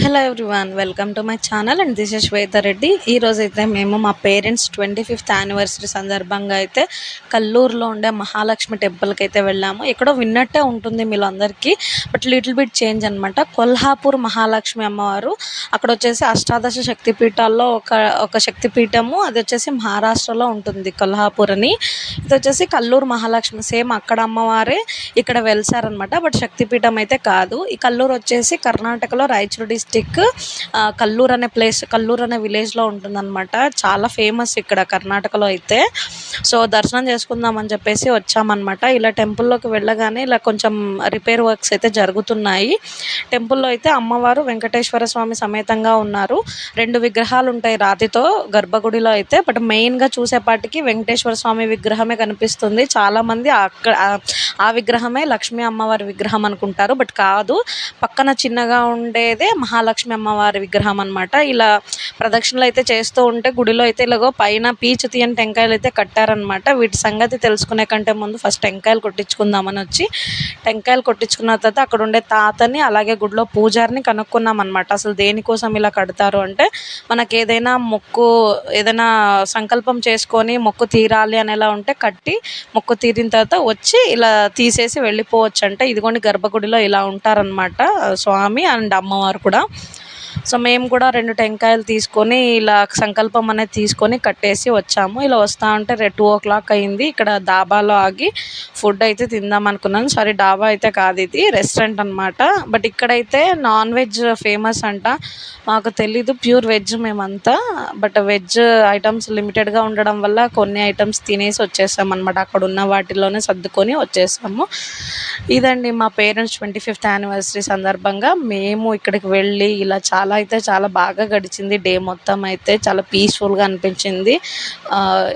Hello everyone welcome to my channel and this is Swetha Reddy ఈరోజు అయితే మేము మా పేరెంట్స్ ట్వంటీ ఫిఫ్త్ యానివర్సరీ సందర్భంగా అయితే కల్లూరులో ఉండే మహాలక్ష్మి టెంపుల్కి అయితే వెళ్ళాము. ఎక్కడో విన్నట్టే ఉంటుంది మీలో అందరికీ బట్ లిటిల్ బిట్ చేంజ్ అనమాట కొల్హాపూర్ మహాలక్ష్మి అమ్మవారు అక్కడ వచ్చేసి అష్టాదశ శక్తిపీఠాల్లో ఒక ఒక శక్తిపీఠము అది వచ్చేసి మహారాష్ట్రలో ఉంటుంది కొల్హాపూర్ అని. ఇది వచ్చేసి కల్లూరు మహాలక్ష్మి సేమ్ అక్కడ అమ్మవారే ఇక్కడ వెలిసారనమాట బట్ శక్తిపీఠం అయితే కాదు. ఈ కల్లూరు వచ్చేసి కర్ణాటకలో రాయచూరు డిస్టిక్ కల్లూరు అనే ప్లేస్ కల్లూరు అనే విలేజ్లో ఉంటుందన్నమాట. చాలా ఫేమస్ ఇక్కడ కర్ణాటకలో అయితే. సో దర్శనం చేసుకుందామని చెప్పేసి వచ్చామన్నమాట. ఇలా టెంపుల్లోకి వెళ్ళగానే ఇలా కొంచెం రిపేర్ వర్క్స్ అయితే జరుగుతున్నాయి. టెంపుల్లో అయితే అమ్మవారు వెంకటేశ్వర స్వామి సమేతంగా ఉన్నారు. రెండు విగ్రహాలు ఉంటాయి రాతితో గర్భగుడిలో అయితే. బట్ మెయిన్గా చూసేపాటికి వెంకటేశ్వర స్వామి విగ్రహమే కనిపిస్తుంది. చాలామంది అక్కడ ఆ విగ్రహమే లక్ష్మీ అమ్మవారి విగ్రహం అనుకుంటారు. బట్ కాదు పక్కన చిన్నగా ఉండేదే మహా మహాలక్ష్మి అమ్మవారి విగ్రహం అనమాట ఇలా ప్రదక్షిణలు అయితే చేస్తూ ఉంటే గుడిలో అయితే ఇలాగో పైన పీచు తీయని టెంకాయలు అయితే కట్టారనమాట వీటి సంగతి తెలుసుకునే కంటే ముందు ఫస్ట్ టెంకాయలు కొట్టించుకుందామని వచ్చి టెంకాయలు కొట్టించుకున్న తర్వాత అక్కడ ఉండే తాతని అలాగే గుడిలో పూజారిని కనుక్కున్నాం అనమాట అసలు దేనికోసం ఇలా కడతారు అంటే మనకి ఏదైనా మొక్కు ఏదైనా సంకల్పం చేసుకొని మొక్కు తీరాలి అనేలా ఉంటే కట్టి మొక్కు తీరిన తర్వాత వచ్చి ఇలా తీసేసి వెళ్ళిపోవచ్చు అంటే ఇదిగోండి గర్భగుడిలో ఇలా ఉంటారనమాట స్వామి అండ్ అమ్మవారు కూడా. సో మేము కూడా రెండు టెంకాయలు తీసుకొని ఇలా సంకల్పం అనేది తీసుకొని కట్టేసి వచ్చాము. ఇలా వస్తా ఉంటే రే టూ ఓ క్లాక్ అయింది. ఇక్కడ డాబాలో ఆగి ఫుడ్ అయితే తిందాం అనుకున్నాను. సారీ డాబా అయితే కాదు ఇది రెస్టారెంట్ అనమాట బట్ ఇక్కడైతే నాన్ వెజ్ ఫేమస్ అంట. మాకు తెలీదు ప్యూర్ వెజ్ మేమంతా. బట్ వెజ్ ఐటమ్స్ లిమిటెడ్గా ఉండడం వల్ల కొన్ని ఐటమ్స్ తినేసి వచ్చేసాం అనమాట అక్కడ ఉన్న వాటిలోనే సర్దుకొని వచ్చేసాము. ఇదండి మా పేరెంట్స్ ట్వంటీ ఫిఫ్త్ యానివర్సరీ సందర్భంగా మేము ఇక్కడికి వెళ్ళి ఇలా చాలా అయితే చాలా బాగా గడిచింది డే మొత్తం అయితే చాలా పీస్ఫుల్గా అనిపించింది.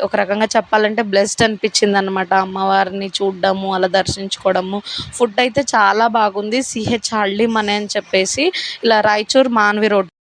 ఒక రకంగా చెప్పాలంటే బ్లెస్డ్ అనిపించింది అనమాట అమ్మవారిని చూడడము అలా దర్శించుకోవడము. ఫుడ్ అయితే చాలా బాగుంది. సిహెచ్ హళ్ళీ మనే అని చెప్పేసి ఇలా రాయచూర్ మాన్వి రోడ్